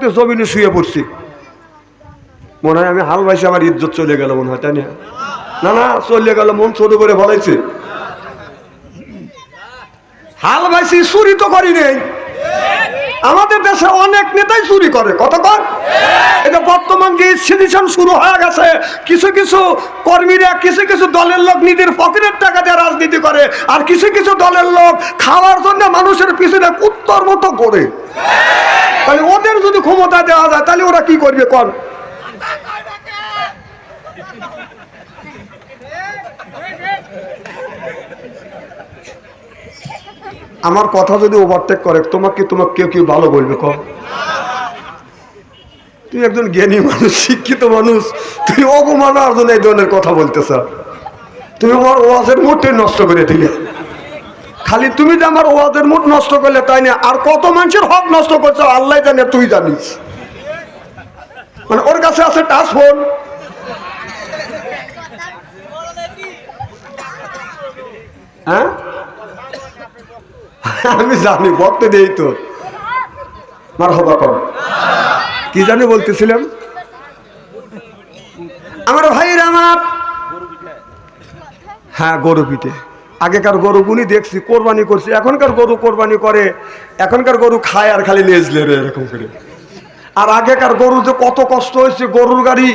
থাকতে জমিনে শুয়ে পড়ছি। মনে হয় আমি হাল ভাইছি আমার ইজ্জত চলে গেল মনে হয়, তাই না? না না, চলে গেল, মন ছোট করে ভালাইছে হাল ভাইছি চুরি তো করি নেই। আমাদের দেশে অনেক নেতাই চুরি করে। কত কর এটা বর্তমান যে সিটিশন শুরু হয়ে গেছে, কিছু কিছু কর্মীরা, কিছু কিছু দলের লোক নিজের পকেটের টাকা দিয়ে রাজনীতি করে, আর কিছু কিছু দলের লোক খাওয়ার জন্য মানুষের পিছনে কুত্তর মতো করে তাহলে ওদের যদি ক্ষমতা দেওয়া যায়, তাহলে ওরা কি করবে কর আমার কথা যদি ওভারটেক করে, তোমাকে তোমাকে কেউ কেউ ভালো বলবে কর তুই একজন জ্ঞানী মানুষ, শিক্ষিত মানুষ, তুই অপমানার জন্য এই ধরনের কথা বলতেছ। তুমি আমার ওয়াজের মুডটাই নষ্ট করে দিলে। খালি তুমি যে আমার ওয়াজের মুড নষ্ট করলে তাই না, আর কত মানুষের হক নষ্ট করছ, আল্লাহ জানে, তুই জানিস। মানে ওর কাছে আছে টাচ ফোন। হ্যাঁ? আমি জানি ভক্ত দেই তো। মার হবা কর। কি জানি বলতেছিলাম? আমার ভাইরা আমার হ্যাঁ গরু পিঠে আগেকার গরু গুনি দেখছি, কোরবানি করছি। এখনকার গরু কোরবানি করে, এখনকার গরু খায় আর খালি লেজলে রে এরকম করে। আর আগেকার গরু যে কত কষ্ট হয়েছে, গরুর গাড়ি।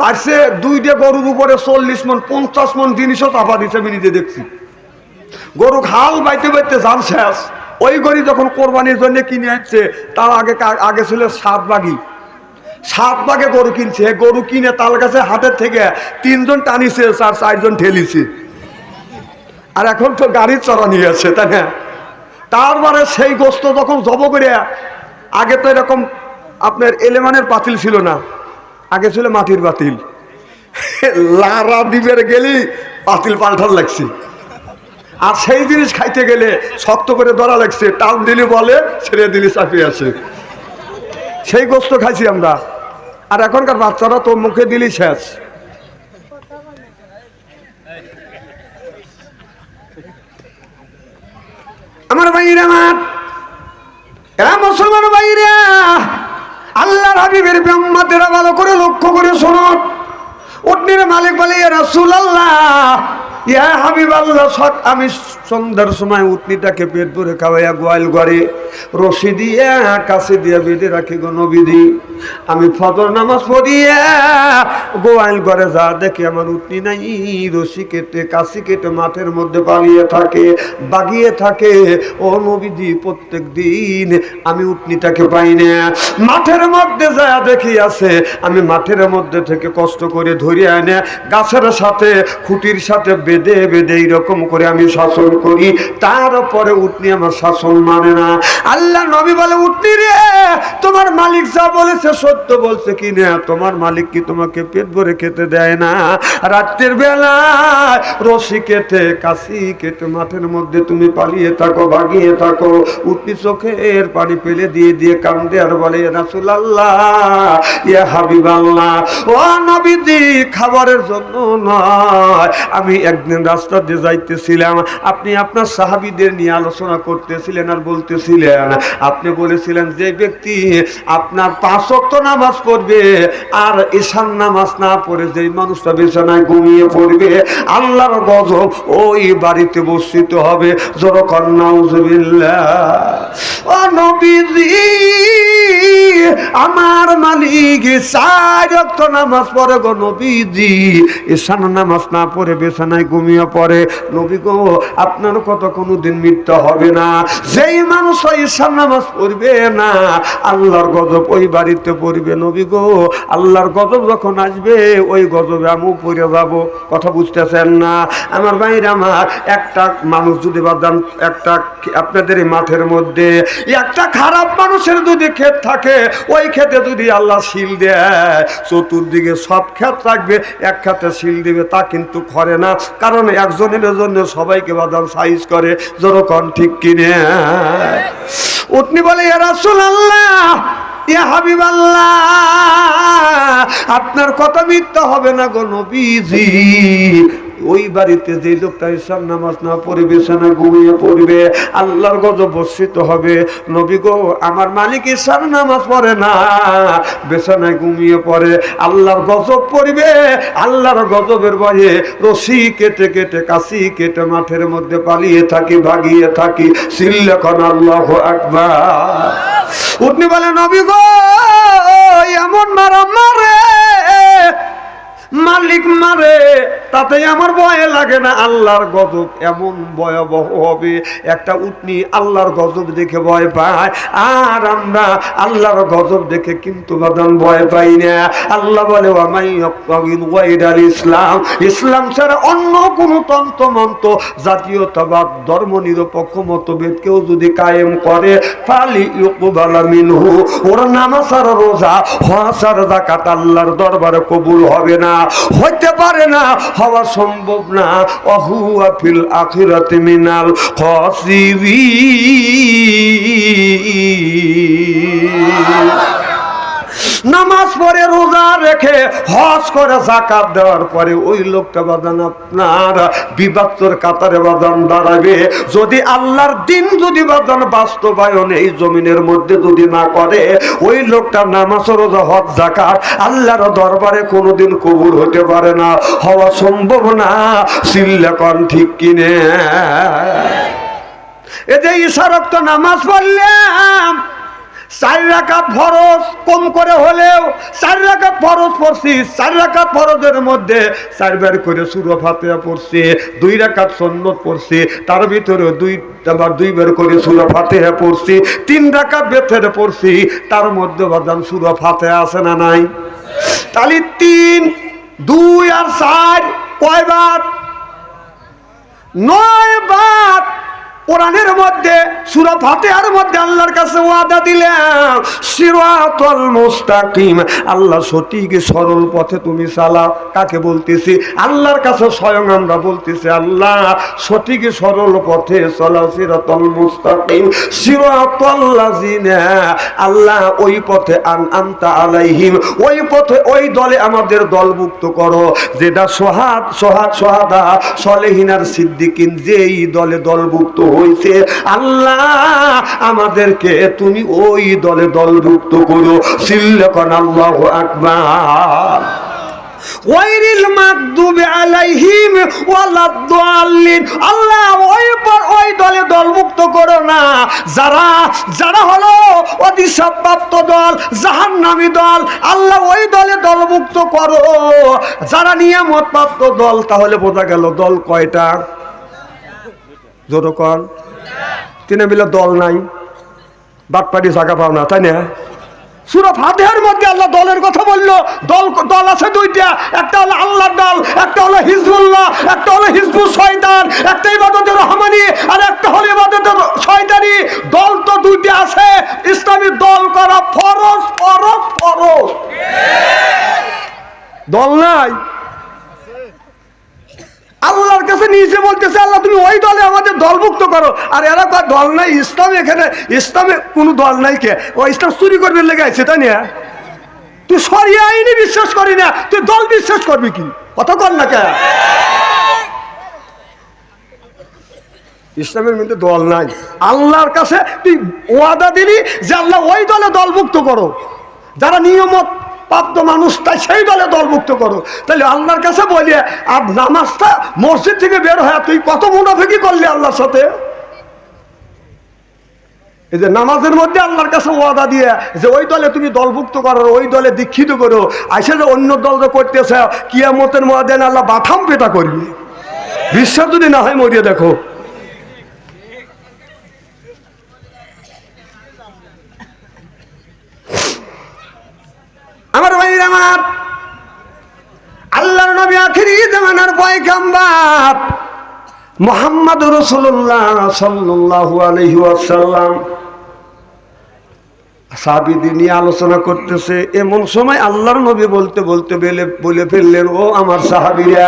পারছে দুইটা গরুর উপরে চল্লিশ মন, পঞ্চাশ মন জিনিসও চাপা দিচ্ছে আমি নিজে দেখছি। গরু খাল বাইতে বাইতে যান শেষ। ওই গরু যখন কোরবানির জন্য কিনে আসছে তার আগে আগে ছিল সাত বাগি। সাত বাগে গরু কিনছে। গরু কিনে তাল গাছে হাতের থেকে তিনজন টানিছে আর চারজন ঠেলিছে। আর এখন তো গাড়ির চড়া নিয়ে আছে তাই না? তারপরে সেই গোস্ত যখন জব করে, আগে তো এরকম আপনার এলেমানের পাতিল ছিল না, আগে ছিল মাটির পাতিল লারা দিবের গেলি পাতিল পাল্টার লাগছে। আর সেই জিনিস খাইতে গেলে শক্ত করে ধরা লাগছে, টান দিলি বলে, ছেড়ে দিলি চাপিয়ে আসে। সেই গোস্ত খাইছি আমরা। আর এখনকার বাচ্চারা তো মুখে দিলি শেষ। আমার ভাইরা আমার, এরা মুসলমান ভাইরা আল্লাহর হাবিবের ব্রহ্মাদেরা ভালো করে লক্ষ্য করে শোনো। উটনির মালিক বলে আমি সন্ধ্যার সময় উটনিটাকে পেট ভরে খাওয়াইয়া গোয়াল ঘরে রশি দিয়ে, কাছে দিয়ে বেঁধে রাখি গো নবীদি আমি ফজর নামাজ পড়িয়া গোয়াল ঘরে যা দেখি, আমার উটনি নাই, রশি কেটে, কাশি কেটে মাঠের মধ্যে পালিয়ে থাকে, বাগিয়ে থাকে। ও নবীদি প্রত্যেক দিন আমি উটনিটাকে পাই না। মাঠের মধ্যে যা দেখি আছে, আমি মাঠের মধ্যে থেকে কষ্ট করে ধরে আনে গাছের সাথে, খুঁটির সাথে বেঁধে বেঁধে এইরকম করে আমি শাসন করি। তারপরে উটনি আমার শাসন মানে না। আল্লাহ নবী বলে উটনি রে, তোমার মালিক যা বলেছে সত্য বলছে কি না তোমার মালিক কি তোমাকে পেট ভরে খেতে দেয় না? রাত্রের বেলায় রশি কেটে, কাশি কেটে মাঠের মধ্যে তুমি পালিয়ে থাকো, ভাগিয়ে থাকো। উটনি চোখের পানি ফেলে দিয়ে দিয়ে কান্দে আর বলে রাসুল আল্লাহ ইয়া হাবিব আল্লাহ ও নবীজি খাবারের জন্য নয়। আমি একদিন রাস্তা দিয়ে যাইতেছিলাম, আপনি আপনার সাহাবিদের নিয়ে আলোচনা করতেছিলেন আর বলতেছিলেন, আপনি বলেছিলেন, যে ব্যক্তি আপনার পাঁচ ওয়াক্ত নামাজ পড়বে আর ঈশান নামাজ না পড়ে, যেই মানুষটা বিছানায় ঘুমিয়ে পড়বে, আল্লাহর গজব ওই বাড়িতে বসিত হবে। আমার মালিক নামাজ পড়ে গো নবীজি। ঈশান নামাজ না পড়ে বেছানায় ঘুমিয়ে পড়ে, নবী গো, আপনার কত কোনো দিন মৃত্যু হবে না। যেই মানুষ ঈশান নামাজ পড়বে না, আল্লাহর গজব ওই বাড়িতে পড়বে। নবী গো, আল্লাহর গজব যখন আসবে, ওই গজবে আমিও পড়ে যাব। কথা বুঝতেছেন না? আমার বাইরে আমার একটা মানুষ যদি বাদাম একটা আপনাদের এই মাঠের মধ্যে একটা খারাপ মানুষের যদি ক্ষেত থাকে, ওই ক্ষেতে যদি আল্লাহ শিল দেয়, চতুর্দিকে সব ক্ষেত থাকবে এক খাতে শিল দিবে তা কিন্তু করে না। কারণ একজনের জন্য সবাইকে বাদাম সাইজ করে, যেরকম ঠিক কিনে। উঠনি বলে আল্লাহ আপনার কথা মিথ্যা হবে না গো নবীজি। ওই বাড়িতে যে লোকটা ঈশান নামাজ না পড়ে বিছানা ঘুমিয়ে পড়বে, আল্লাহর গজব বর্ষিত হবে। নবী গো, আমার মালিক ঈশান নামাজ পড়ে না, বিছানায় ঘুমিয়ে পড়ে। আল্লাহর গজব পড়বে, আল্লাহর গজবের ভয়ে রশি কেটে কেটে, কাশি কেটে মাঠের মধ্যে পালিয়ে থাকি, ভাগিয়ে থাকি। সিল্লেখন আল্লাহ আকবার। উঠনি বলে, নবী গো এমন মারা মারে মালিক মারে, তাতে আমার ভয় লাগে না, আল্লাহর গজব এমন ভয়াবহ হবে। একটা উটনি আল্লাহর গজব দেখে ভয় পায়, আর আমরা আল্লাহর গজব দেখে কিন্তু বাদান ভয় পাই না। আল্লাহ বলে ওয়াইদাল ইসলাম। ইসলাম ছাড়া অন্য কোন তন্ত্র মন্ত্র, জাতীয়তাবাদ ধর্ম নিরপেক্ষ মতভেদ কেউ যদি কায়েম করে, ফালি ইউকুবালা মিনহু। ওর নামাজ আর রোজা, হজ আর জাকাত আল্লাহর দরবারে কবুল হবে না। হইতে পারে না হওয়া সম্ভব না। অহু আফিল আখিরাতে মিনাল খসিবি নামাজ পড়ে রোজা রেখে হজ করে জাকাত দেওয়ার পরে ওই লোকটা বাদান আপনার বিবাদর কাতারে বাদান দাঁড়াবে। যদি আল্লাহর দিন যদি বাদান বাস্তবায়ন এই জমিনের মধ্যে যদি না করে, ওই লোকটা নামাজ, রোজা, হজ জাকাত আল্লাহর দরবারে কোনোদিন কবুল হতে পারে না। হওয়া সম্ভব না সিল্লাকন ঠিক কিনে? এ যে ইশারক্ত নামাজ পড়লাম। চার রাকাত ফরজ, কম করে হলেও চার রাকাত ফরজ পড়ছি, চার রাকাত ফরজের মধ্যে চারবার করে সুরো ফাতেহা পড়ছি, দুই রাকাত সন্নত পড়ছি, তার ভিতরে দুই, আবার দুইবার করে সুরো ফাতেহা পড়ছি, তিন রাকাত বেথের পড়ছি, তার মধ্যে বাদাম সুরো ফাতেহা আছে না নাই? তাহলে তিন, দুই আর চার কয়বার নয় বার কোরআনের মধ্যে, সূরা ফাতিহার মধ্যে আল্লাহর কাছে ওয়াদা দিলাম সিরাতাল মুস্তাকিম। আল্লাহ সঠিক সরল পথে তুমি চালাও কাকে বলতেছি, আল্লাহর কাছে স্বয়ং আমরা বলতেছি, আল্লাহ সঠিক সরল পথে চলাও, সিরাতাল মুস্তাকিম। সিরাতাল লাযিনা, আল্লাহ ওই পথে আন আনতা আলাইহিম, ওই পথে ওই দলে আমাদের দলভুক্ত করো, যেটা সোহাদ সোহাদ, সোহাদা সলেহিনার সিদ্দিকিন যেই দলে দলভুক্ত হয়েছে আল্লাহ, আমাদেরকে তুমি ওই দলে দলভুক্ত করো। সিল্লকন আল্লাহ আকবার। ওই পর ওই দলে করো না। যারা যারা হলো দল দল, আল্লাহ ওই দলে করো। যারা নিয়ামত প্রাপ্ত দল, তাহলে বোঝা গেল দল কয়টা? জোরকন তিনে মিলে দল নাই বাটপাটি জায়গা পাও না, তাই না? সুরা ফাতেহার মধ্যে আল্লাহ দলের কথা বলল, দল দল আছে দুইটা, একটা হলো আল্লাহর দল, একটা হলো হিজবুল্লাহ, একটা হলো হিজবুল শয়তান, একটা ইবাদতের রহমানি, আর একটা হলো ইবাদতের শয়তানি। দল তো দুইটা আছে, ইসলামী দল করা ফরজ ফরজ ফরজ। দল নাই আল্লাহর কাছে নিজে বলতেছে আল্লাহ, তুমি ওই দলে আমাদের দলমুক্ত করো। আর এরা কয়, দল নাই, ইসলাম এখানে, ইসলামে কোনো দল নাই কে? ও, ইসলাম চুরি করবে লেগে আছে, তাই না? তুই সরিয়ে আইনি বিশ্বাস করি না, তুই দল বিশ্বাস করবি কি? কথা কর না কে? ইসলামের মধ্যে দল নাই। আল্লাহর কাছে তুই ওয়াদা দিলি যে আল্লাহ ওই দলে দলমুক্ত করো। যারা নিয়মত প্রাপ্ত মানুষ, তাই সেই দলে দলমুক্ত করো। তাহলে আল্লাহর কাছে বলি, আর নামাজটা মসজিদ থেকে বের হয় তুই কত মুনাফিকি করলি আল্লাহর সাথে? এই যে নামাজের মধ্যে আল্লাহর কাছে ওয়াদা দিয়ে, যে ওই দলে তুমি দলভুক্ত করো, ওই দলে দীক্ষিত করো আইসে যে অন্য দল যে করতেছে, কিয়ামতের মহাদেন আল্লাহ বাথাম পেটা করবি। বিশ্বাস যদি না হয় মরিয়ে দেখো। আল্লাহর নবী আখিরি জামানার মোহাম্মদ রসুল্লাহ সাহাবিদি নিয়ে আলোচনা করতেছে। এমন সময় আল্লাহর নবী বলতে বলতে বেলে বলে ফেললেন, ও আমার সাহাবিরা,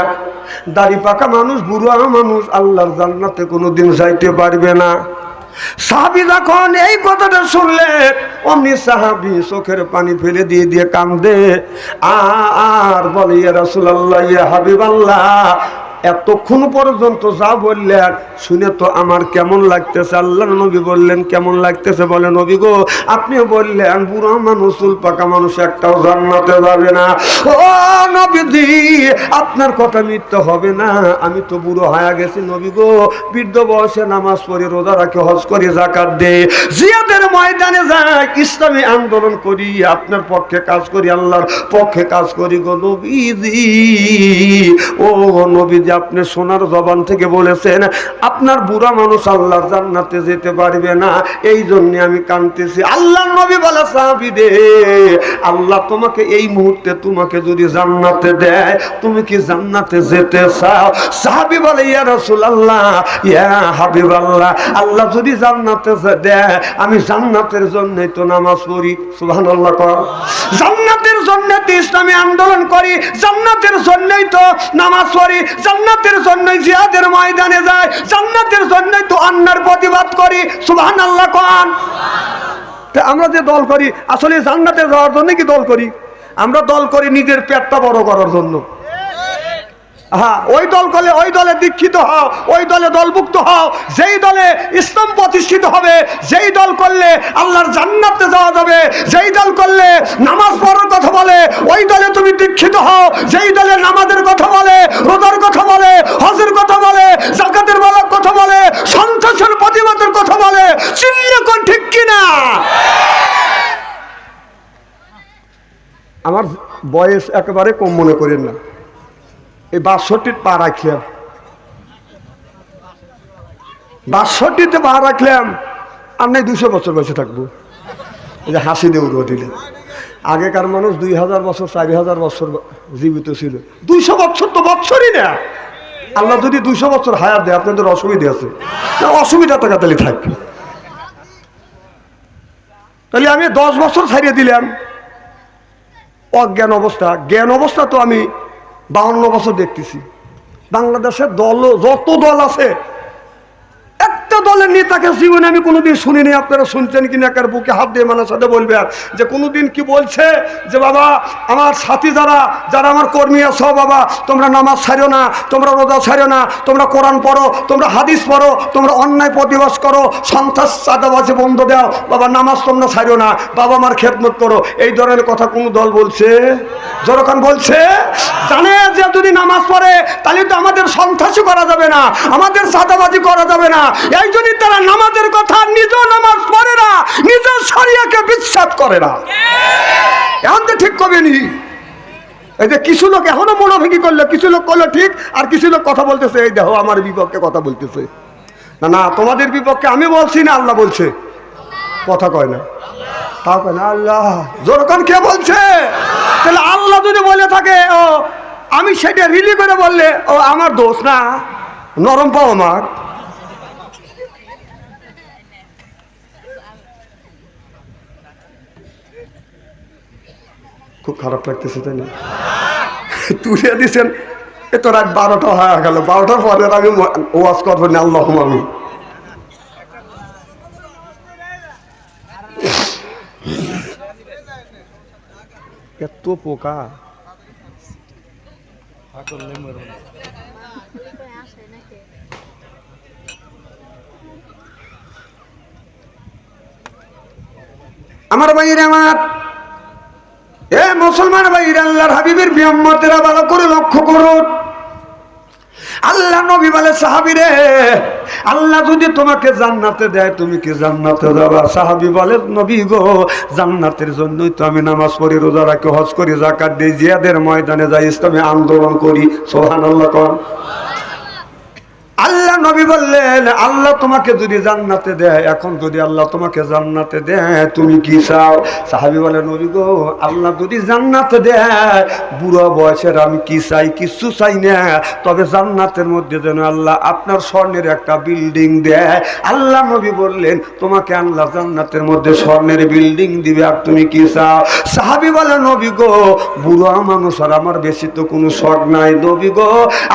দাড়ি পাকা মানুষ, বুড়া মানুষ, আল্লাহর জান্নাতে কোনোদিন যাইতে পারবে না। সাহাবি যখন এই কথাটা শুনলে, অমনি সাহাবি চোখের পানি ফেলে দিয়ে দিয়ে কান্দে। আর বলে, ইয়া রাসূলুল্লাহ, ইয়া হাবিবাল্লাহ এতক্ষণ পর্যন্ত যা বললেন, শুনে তো আমার কেমন লাগতেছে। আল্লাহ নবী বললেন, কেমন লাগতেছে? বলে, নবী গো আপনি বললেন, বুড়ো মানুষ পাকা মানুষ একটাও জান্নাতে যাবে না। ও নবীজি, আপনার কথা মিথ্যে হবে না। আমি তো বুড়ো হায়া গেছি, নবী গো। বৃদ্ধ বয়সে নামাজ পড়ি রোজা রাখি, হজ করি জাকাত দে। জিয়াদের ময়দানে যাই, ইসলামী আন্দোলন করি, আপনার পক্ষে কাজ করি, আল্লাহর পক্ষে কাজ করি গো নবীজি। ও নবীজি আপনি সোনার জবান থেকে বলেছেন, আপনার বুড়া মানুষ আল্লাহর জান্নাতে যেতে পারবে না, এই জন্য আমি কাঁদতেছি আল্লাহ নবী বলে, সাহাবি দে আল্লাহ তোমাকে এই মুহূর্তে তোমাকে যদি জান্নাতে দেয়, তুমি কি জান্নাতে যেতে চাও? সাহাবি বলে, ইয়া রাসূলুল্লাহ, ইয়া হাবিবাল্লাহ, আল্লাহ যদি জান্নাতে দেয়, আমি জান্নাতের জন্যই তো নামাজ পড়ি। সুবহানাল্লাহ কর। জান্নাতের জন্য ইসলামী আন্দোলন করি, জান্নাতের জন্যই তো নামাজ পড়ি জান্নাতের জন্যই জিহাদের ময়দানে যায়, জান্নাতের জন্যই তো আন্নার প্রতিবাদ করি। সুবহানাল্লাহ আল্লাহ তা আমরা যে দল করি, আসলে জান্নাতে যাওয়ার জন্য কি দল করি? আমরা দল করি নিজের পেটটা বড় করার জন্য। হ্যাঁ ওই দল করলে ওই দলে দীক্ষিত হও, ওই দলে দলভুক্ত হও। যেই দলে ইসলাম প্রতিষ্ঠিত হবে, যেই দল করলে আল্লাহর জান্নাতে যাওয়া যাবে, যেই দল করলে নামাজ পড়ার কথা বলে, ওই দলে তুমি দীক্ষিত হও। যেই দলে নামাজের কথা বলে, রোজার কথা বলে, হজের কথা বলে, জাকাতের বলার কথা বলে, সন্ত্রাসের প্রতিবাদের কথা বলে চিল্লে কোন ঠিক কিনা? আমার বয়স একেবারে কম মনে করেন না। এই বাষট্টির পা রাখলাম। বাষট্টিতে পা রাখলাম নাই দুশো বছর বসে থাকব। এই যে হাসি দিয়ে উড়ো দিলে আগেকার মানুষ দুই হাজার বছর, চারি হাজার বছর জীবিত ছিল। দুইশো বছর তো বছরই না। আল্লাহ যদি দুইশো বছর হায়াত দেয়, আপনাদের অসুবিধা আছে। অসুবিধা টাকা তাহলে থাকবে তাহলে আমি দশ বছর ছাড়িয়ে দিলাম। অজ্ঞান অবস্থা। জ্ঞান অবস্থা তো আমি বাউন্ন বছর দেখতেছি। বাংলাদেশের দল যত দল আছে দলের নেতাকে জীবনে আমি কোনোদিন শুনিনি। আপনারা শুনছেন কিনা একার বুকে হাত দিয়ে মানুষ সাথে বলবেন যে কোনোদিন কি বলছে? যে বাবা, আমার সাথী যারা যারা আমার কর্মী আছো বাবা, তোমরা নামাজ ছাড়ো না, তোমরা রোজা ছাড়ো না, তোমরা কোরআন পড়ো, তোমরা হাদিস পড়ো, তোমরা অন্যায় প্রতিবাস করো, সন্ত্রাস, চাঁদাবাজি বন্ধ দাও, বাবা, নামাজ তোমরা ছাড়ো না, বাবা মার খেদমত করো। এই ধরনের কথা কোন দল বলছে? যখন বলছে? জানে যে যদি নামাজ পড়ে, তাহলে তো আমাদের সন্ত্রাসী করা যাবে না, আমাদের চাঁদাবাজি করা যাবে না। এই জন্যই তারা নামাজের কথা নিজ নামাজ পড়ে না নিজের শরিয়াকে বিশ্বাস করে না। এখন তো ঠিক কবেনি এই যে কিছু লোক এখনও মনোভেগি করল, কিছু লোক করল ঠিক, আর কিছু লোক কথা বলতেছে, এই দেখো আমার বিপক্ষে কথা বলতেছে। না না, তোমাদের বিপক্ষে আমি বলছি না, আল্লাহ বলছে। কথা কয় না। তা কয় না, আল্লাহ জোরকান কে বলছে? তাহলে আল্লাহ যদি বলে থাকে, ও, আমি সেটা রিলি করে বললে, ও, আমার দোষ না, নরম পাও আমার। খুব খারাপ লাগতেছে, তাই না? তুলে দিছেন, এ তো রাত বারোটা হয়ে গেল। বারোটার পরে আমি ওয়াজ করব না, আল্লাহ আমি এত পোকা। আমার বাইরে আমার। এ মুসলমান ভাইয়ের আল্লাহর হাবিবের বিহম্মতেরা ভালো করে লক্ষ্য করুন। আল্লাহ নবী বলে, সাহাবিরে, আল্লাহ যদি তোমাকে জান্নাতে দেয়, তুমি কি জান্নাতে যাবা? সাহাবি বলে, নবী গো, জান্নাতের জন্যই তো আমি নামাজ পড়ি, রোজা রাখি, হজ করি জাকাত দিই, জিয়াদের ময়দানে যাই, ইসলামে আন্দোলন করি। সোহান আল্লাহ আল্লাহ নবী বললেন, আল্লাহ তোমাকে যদি জান্নাতে দেয়, এখন যদি আল্লাহ তোমাকে জান্নাতে দেয়, তুমি কি চাও? সাহাবি বলে নবী গো, আল্লাহ যদি জান্নাতে দেয়, বুড়ো বয়সের আমি কি চাই? কিছু চাই না। তবে জান্নাতের মধ্যে যেন আল্লাহ আপনার স্বর্ণের একটা বিল্ডিং দেয়। আল্লাহ নবী বললেন, তোমাকে আল্লাহ জান্নাতের মধ্যে স্বর্ণের বিল্ডিং দিবে, আর তুমি কি চাও? সাহাবি বলে নবী গো, বুড়ো মানুষ আর আমার বেশি তো কোনো শখ নাই। নবী গো,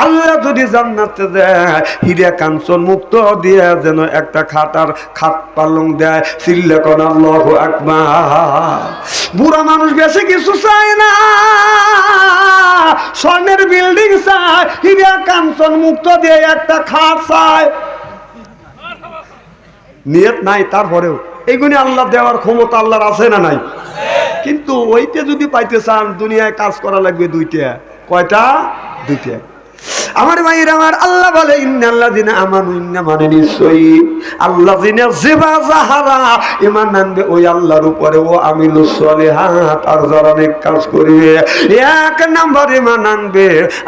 আল্লাহ যদি জান্নাতে দেয়, হিরে কাঞ্চন মুক্ত দিয়ে যেন একটা খাটার খাট পালং দেয়। সিল্লে কোন আল্লাহু আকবার। বুড়া মানুষ বেশি কিছু চায় না। স্বর্ণের বিল্ডিং চায়, হিরা কাঞ্চন মুক্ত দিয়ে একটা খাট চায়। নিয়ত নাই তারপরেও। এইগুলি আল্লাহ দেওয়ার ক্ষমতা আল্লাহর আছে না নাই? কিন্তু ওইটা যদি পাইতে চান, দুনিয়ায় কাজ করা লাগবে দুইটা। কয়টা? দুইটা। আমার ভাইয়ের আমার আল্লাহ বলে আমার মানে নিশ্চয়ই আল্লাহ যাহারা, ইমান ওই আল্লাহর উপরে, ও আমিলু সলিহাত আর কাজ এক নাম্বার ইমান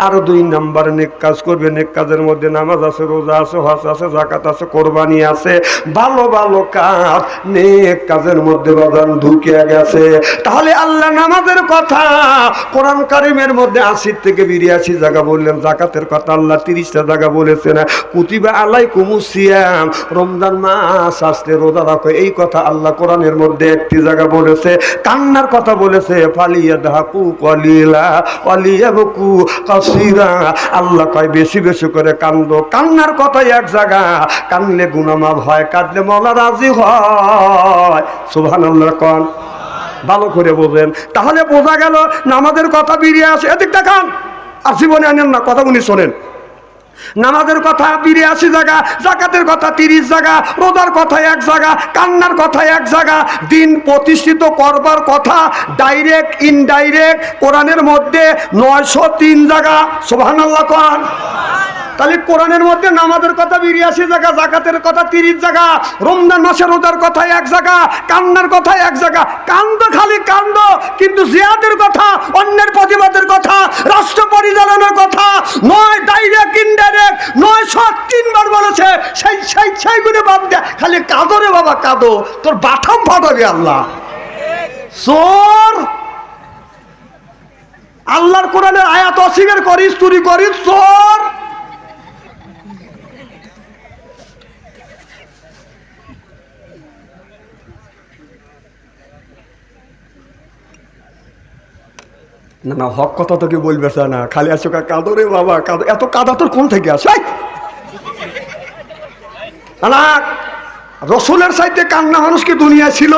আর দুই নাম্বার নেক কাজ করবে। নেক কাজের মধ্যে নামাজ আছে, রোজা আছে আছে জাকাত আছে, কোরবানি আছে, ভালো ভালো কাজ, নেক কাজের মধ্যে বাজান ঢুকে গেছে। তাহলে আল্লাহ নামাজের কথা কোরআন কারিমের মধ্যে আশি থেকে বিরিয়াশি জায়গা বললেন জাকাতের কথা আল্লাহ তিরিশটা জায়গা বলেছেন, কুতিবা কুমুসিয়াম রমজান মাস আসলে রোজা রাখো। এই কথা আল্লাহ কোরআনের মধ্যে একটি জায়গা বলেছে, কান্নার কথা বলেছে ফালিয়া ধাকু কলিলা বকু কাসিরা। আল্লাহ কয়, বেশি বেশি করে কান্দ। কান্নার কথা এক জায়গা, কানলে গুনামাব হয়, কাঁদলে মলা রাজি হয়। সুবহান আল্লাহ কন। ভালো করে বোঝেন। তাহলে বোঝা গেল, নামাজের কথা বেরিয়ে আসে। এদিকটা দেখান আর জীবনে আনেন না, কথা উনি শোনেন। নামাজের কথা বিরিয়াশি জায়গা, জাকাতের কথা তিরিশ জায়গা, রোজার কথা এক জায়গা, কান্নার কথা এক জায়গা, দিন প্রতিষ্ঠিত করবার কথা ডাইরেক্ট ইনডাইরেক্ট কোরআনের মধ্যে নয়শো তিন জায়গা। সোহান আল্লাহ কন। তাহলে কোরআনের মধ্যে নামাজের কথা বিরিয়াশি জায়গা, জাকাতের কথা তিরিশ জায়গা, রমজান মাসের রোজার কথা এক জায়গা, কান্নার কথা এক জায়গা। কান্দ খালি, কান্দ কিন্তু জিয়াদের কথা, অন্যের প্রতিবাদের কথা, রাষ্ট্র পরিচালনার কথা, নয় ডাইরেক্ট ইনডাইরেক্ট নয় সব তিনবার বলেছে, সেই সেই সেইগুলো বাদ দে, খালি কাঁদো রে বাবা, কাঁদো। তোর বাথাম ফাটাবে আল্লাহ। চোর! আল্লাহর কোরআনের আয়াত অস্বীকার করিস, চুরি করিস, চোর! না না, হক কথা তোকে বলবে না। খালি আসো কাঁদো রে বাবা, কাঁদো। এত কাদা তোর কোন থেকে আসে? রসুলের সাইডে কান্না মানুষ কি দুনিয়া ছিল?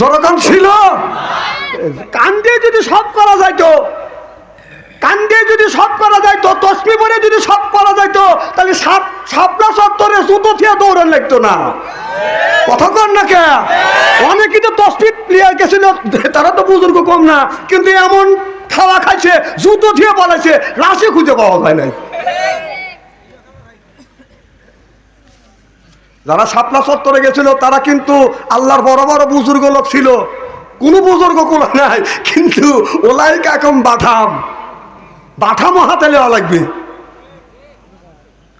জনগণ ছিল? কান দিয়ে যদি সব করা যাইতো, কান দিয়ে যদি সব করা যাইতো তসমি পরে যদি সব করা যাইতো, তাহলে সাপ সাপলা সত্তরে জুতো থিয়া দৌড়ান লাগতো না। কথা কর না কে? অনেকে তো তসবি প্লেয়ার গেছিল তারা তো বুজুর্গ কম না, কিন্তু এমন খাওয়া খাইছে, জুতো দিয়ে বলেছে লাশে খুঁজে পাওয়া যায় নাই। যারা শাপলা চত্বরে গেছিল, তারা কিন্তু আল্লাহর বড় বড় বুজুর্গ লোক ছিল। কোনো বুজুর্গ কোনো নাই, কিন্তু ওলাই কাকম বাঠাম বাঠামো হাতে নেওয়া লাগবে।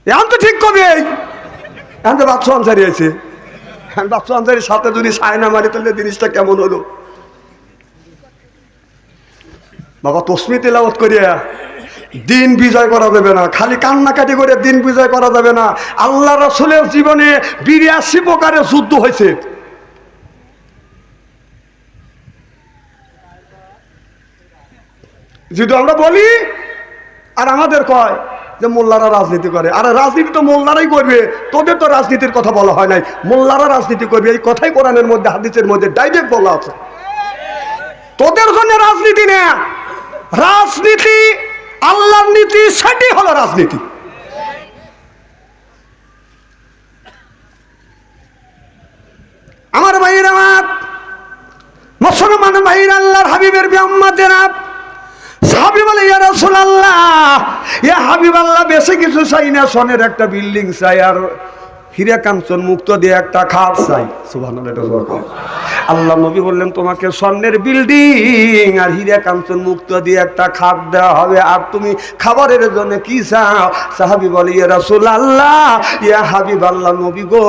এখন তো ঠিক কবে? এখন তো বাচ্চা আনসারি বাচ্চা সাথে যদি সায়না মারি, তাহলে জিনিসটা কেমন হলো? বাবা তসমি তেলাওয়াত করিয়া দিন বিজয় করা যাবে না। খালি কান্নাকাটি করে দিন বিজয় করা যাবে না। আল্লাহ রসুলের জীবনে বিরাশি প্রকারের যুদ্ধ হয়েছে। যদি আমরা বলি, আর আমাদের কয় যে মোল্লারা রাজনীতি করে। আর রাজনীতি তো মোল্লারাই করবে। তোদের তো রাজনীতির কথা বলা হয় নাই। মোল্লারা রাজনীতি করবে। এই কথাই কোরআনের মধ্যে, হাদিসের মধ্যে ডাইরেক্ট বলা আছে। তোদের জন্য রাজনীতি না। রাজনীতি, আল্লাহর নীতি সেটি হলো রাজনীতি। আমার ভাইয়ের আমার, মুসলমান ভাইয়ের আল্লাহর হাবিবের ব্যাম্মাদেরা সাহাবি বলে, ইয়া রাসূলুল্লাহ, ইয়া হাবিব আল্লাহ বেশি কিছু চাই না, সনের একটা বিল্ডিং চাই আর হীরা কাঞ্চন মুক্ত দিয়ে একটা খাট চাই। আল্লাহ নবী বললেন, তোমাকে স্বর্ণের বিল্ডিং আর হীরা কাঞ্চন মুক্ত দিয়ে একটা খাট দেওয়া হবে। আর তুমি খাবারের জন্য কি চাও? সাহাবি বলে, ইয়া রাসূলুল্লাহ, ইয়া হাবিব আল্লাহ নবী গো,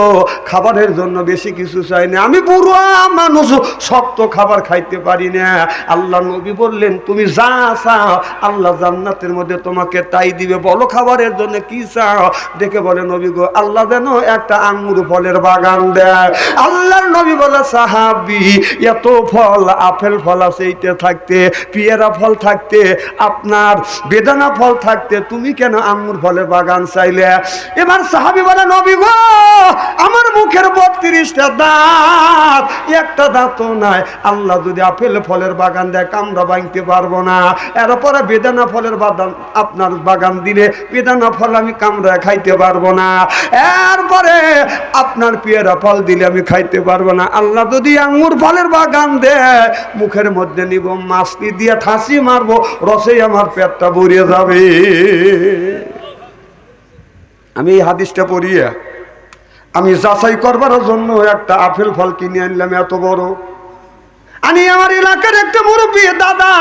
খাবারের জন্য বেশি কিছু চাই না। আমি বুড়ো মানুষ, শক্ত খাবার খাইতে পারি না। আল্লাহ নবী বললেন, তুমি যা চাও, আল্লাহ জান্নাতের মধ্যে তোমাকে তাই দিবে। বলো খাবারের জন্য কি চাও? দেখে বলে, নবী গো, আল্লাহ যেন একটা আঙ্গুর ফলের বাগান দেয়। আল্লাহর নবী বলে, সাহাবি, এত ফল, আপেল ফল আছে এইতে থাকতে, পিয়ারা ফল থাকতে, আপনার বেদানা ফল থাকতে, তুমি কেন আঙ্গুর ফলের বাগান চাইলে? এবার সাহাবি বলে, নবী গো, আমার মুখের বত্রিশটা দাঁত একটা দাঁতও নাই। আল্লাহ যদি আপেল ফলের বাগান দেয় আমরা ভাঙতে পারব না। এরপরে বেদানা ফলের বাগান আপনার বাগান দিলে, বেদানা ফল আমি কামড়া খাইতে পারব না। এরপরে আপনার পেয়ারা ফল দিলে আমি খাইতে পারব না। আল্লাহ যদি আঙ্গুর ফলের বাগান দেয়, মুখের মধ্যে নিব, মাছটি দিয়ে ঠাসি মারবো, রসেই আমার পেটটা ভরিয়ে যাবে। আমি এই হাদিসটা পড়িয়ে আমি যাচাই করবার জন্য একটা আপেল ফল কিনে আনলাম, এত বড়। আমি আমার এলাকার একটা মুরব্বী, দাদা।